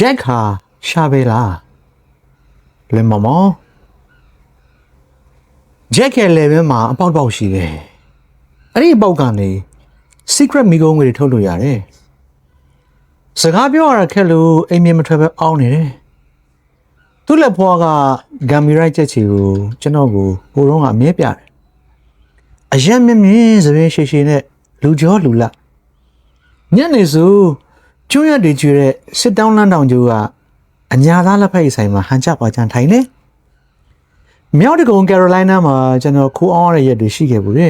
ဂျက်ဟာရှာပဲလားလဲမမောဂျက်ရဲ့လေဘဲမှာအပေါက်ပေါက်ရှိတယ်အဲ့ဒီအပေါက်ကနေ secret မိကုံးငွေတွေထုတ်လို့ရတယ်စကားပြောရတာခက်လို့အိမ်မြင်မထွက်ပဲအောင်းနေတယ်သူ့လက်ဖွားကဂမ်မီရိုက်ချက်ချီကိုကျွန်တော်ကိုဟိုတော့ကအမြဲပြတယ်အရက်မြင့်မြင့်သပင်းရှိရှိနဲ့လူကျော်လူလညနေစု ကျွန်းရက်တွေကျွေတဲ့စစ်တောင်းလန်းတောင်ကျိုးကအညာသားလက်ဖက်ရည်ဆိုင်မှာဟန်ချပါချန်ထိုင်နေမြောက်တကုံကယ်ရိုလိုင်းနားမှာကျွန်တော်ခိုးအောင်ရတဲ့ရက်တွေရှိခဲ့ဘူးလေ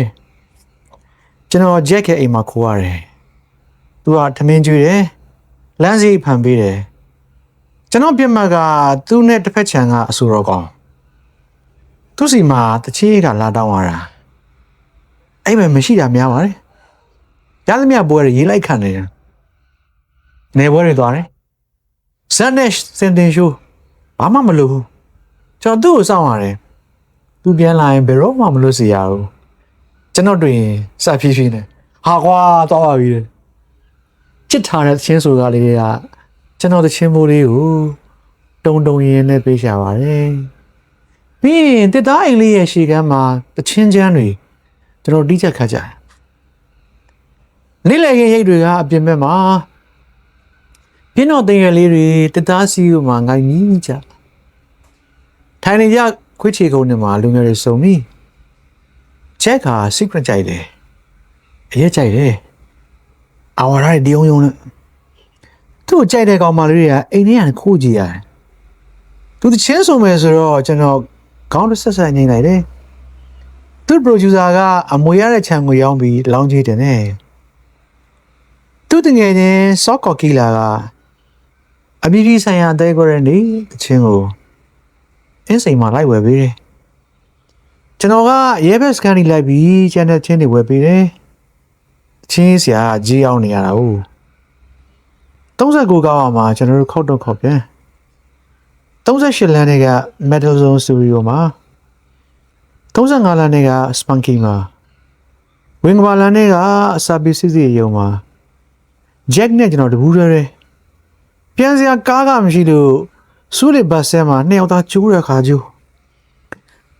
ကျွန်တော်ဂျက်ရဲ့အိမ်မှာခိုးရတယ်သူကထမင်းကျွေးတယ်လမ်းစီဖန်ပေးတယ်ကျွန်တော်ပြစ်မှတ်ကသူ့နဲ့တစ်ဖက်ခြံကအဆူတော်ကောင်သူ့စီမှာတချေးကလာတောင်းရတာအဲ့မဲ့မရှိတာများပါတယ်ရသမျှပွဲတွေရေးလိုက်ခံနေတယ် နေပွဲတွေသွားတယ်ဇန်နက်စင်တင်ရှိုးဘာမှမလုပ်ဘူးကျွန်တော်သူ့ကိုစောင့်ရတယ်သူပြန်လာရင်ဘယ်တော့မှမလုပ်စီရဘူးကျွန်တော်တွေ့ရင်စဖြည်းဖြည်းနဲ့ဟာကွာသွားပါပြီချစ်ထားတဲ့သချင်းဆိုကားလေးတွေကကျွန်တော်သချင်းမိုးလေးကိုတုံတုံရင်နဲ့ပေးရှာပါတယ်ပြီးရင်တစ်သားအိမ်လေးရဲ့ရှေ့ကမ်းမှာသချင်းချမ်းတွေကျွန်တော်တိကျခတ်ကြတယ်နေ့လည်ခင်းရိတ်တွေကအပြင်ဘက်မှာ ပြင်းတော့တင်ရလေးတွေတစ်သားစီကိုမှငိုင်းကြီးကြထိုင်နေကြခွေးချေကုန်းတွေမှာလူငယ်တွေစုံပြီချက်က secret ကြိုက်တယ်အရက်ကြိုက်တယ်အဝါရိုက်ဒီုံယုံနဲ့သူ့ကိုကြိုက်တဲ့ကောင်မလေးတွေကအိမ်ထဲကနေခိုးကြည့်ရတယ်သူတချင်းဆိုမယ်ဆိုတော့ကျွန်တော်ခေါင်းတစ်ဆက်ဆက်ငိမ့်လိုက်တယ်သူ့ producer ကအမွေရတဲ့ခြံကိုရောင်းပြီးလောင်းကြီးတယ်နဲ့သူတငယ်ချင်းစော့ကော်ကီ လာကအမီကြီးဆိုင်ရာအသေးကိုရနေတချင်းကိုအင်းစိန်မှာလိုက်ဝယ်ပေးတယ်ကျွန်တော်ကရဲဘက်စကန်ကြီးလိုက်ပြီးကျန်တဲ့ချင်းတွေဝယ်ပေးတယ်ချင်းစရာကြီးအောင်နေရတာဟုတ်39ကောင်းအောင်မှာကျွန်တော်တို့ခောက်တော့ခောက်ပြန်38လမ်းတွေက Metal Zone Studio မှာ35လမ်းတွေက Spunky မှာဝင်းကဘာလမ်းတွေကအစာပီစစ်စီရုံမှာ Jack နဲ့ကျွန်တော်တပူးရဲတယ် ပြန်စရာကားကမရှိလို့စူးလီဘတ်ဆဲမှာနှစ်ယောက်သားကျိုးရခါကျိုး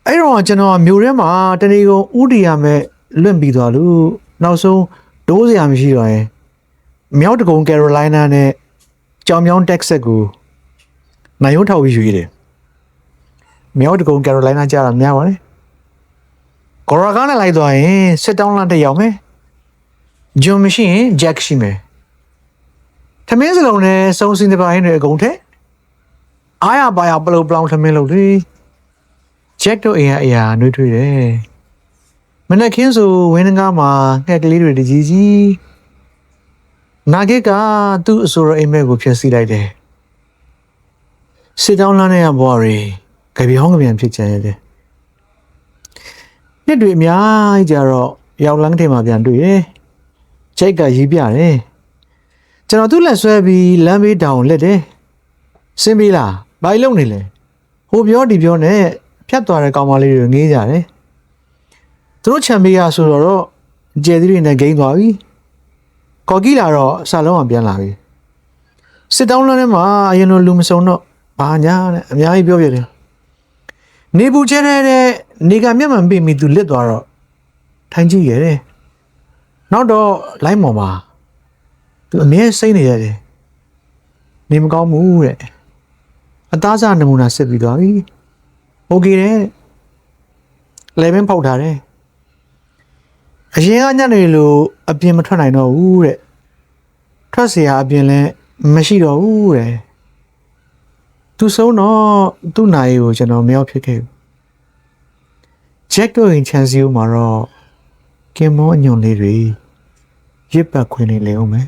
အဲ့တော့ကျွန်တော်မြို့ထဲမှာတဏီကုံဥတီရမဲ့လွင့်ပြီးသွားလို့နောက်ဆုံးဒိုးစရာမရှိတော့ရင်မြောက်တကုံကယ်ရိုလိုင်းနာနဲ့ကြောင်မြောင်းတက်ဆက်ကိုနိုင်ရုံးထောက်ပြီးယူရတယ်မြောက်တကုံကယ်ရိုလိုင်းနာကြာတာများပါတယ်ဂေါ်ရာကားနဲ့လိုက်သွားရင်စစ်တောင်းလန့်တက်ရောက်မယ်ဂျွန်မရှိရင်ဂျက်ရှိမယ် ထမင်းစလုံးနဲ့စုံစင်းတဲ့ပိုင်းတွေအကုန်ထက်အားရပါရပလုတ်ပလောင်ထမင်းလို့လေဂျက်တို့အိမ်ကအရာနှွေးထွေးတယ်မနက်ခင်းဆိုဝင်းငါးမှာငှက်ကလေးတွေတကြီးကြီးနာဂစ်ကသူ့အဆိုရအိမ်မက်ကိုဖျက်ဆီးလိုက်တယ်စစ်တောင်းလမ်းနဲ့ဘွားရီကြပြဟောင်းကြပြန်ဖြစ်ချင်ရတယ်နှစ်တွေအများကြီးကြတော့ရောက်လန်းထဲမှာပြန်တွေ့တယ်ဂျက်ကရေးပြတယ် ကျွန်တော်သူ့လက်ဆွဲပြီးလမ်းဘေးတောင်လက်တယ်စင်းပြီလားဘာလို့နေလဲဟိုပြောဒီပြောနဲ့ဖြတ်သွားတဲ့ကောင်မလေးတွေငေးကြတယ်သူတို့ချန်ပီယံဆိုတော့ကျယ်သီးတွေနဲ့ဂိမ်းသွားပြီကော်ကီလာတော့အစလုံးအောင်ပြန်လာပြီစစ်တောင်းလမ်းထဲမှာအရင်လိုလူမစုံတော့ဘာညာနဲ့အများကြီးပြောပြတယ်နေပူချဲတဲ့နေကမျက်မှန်ပေးမိသူလစ်သွားတော့ထိုင်ကြည့်ရတယ်နောက်တော့လိုင်းမော်မှာ သူအမြဲစိတ်နေရတယ်နေမကောင်းဘူးတဲ့အသားစားနမူနာစစ်ပြီးသွားပြီโอเคတဲ့လေဘင်းဖောက်ထားတယ်အရင်ကညနေလိုအပြင်မထွက်နိုင်တော့ဘူးတဲ့ထွက်เสียအပြင်လည်းမရှိတော့ဘူးတဲ့သူဆုံးတော့သူ့နိုင်ကိုကျွန်တော်မရောက်ဖြစ်ခဲ့ဘူးဂျက်တို့ရင်ချန်စီယိုမှာတော့ကင်မောအညွန်လေးတွေရစ်ပတ်ခွင်းနေလေအောင်မယ်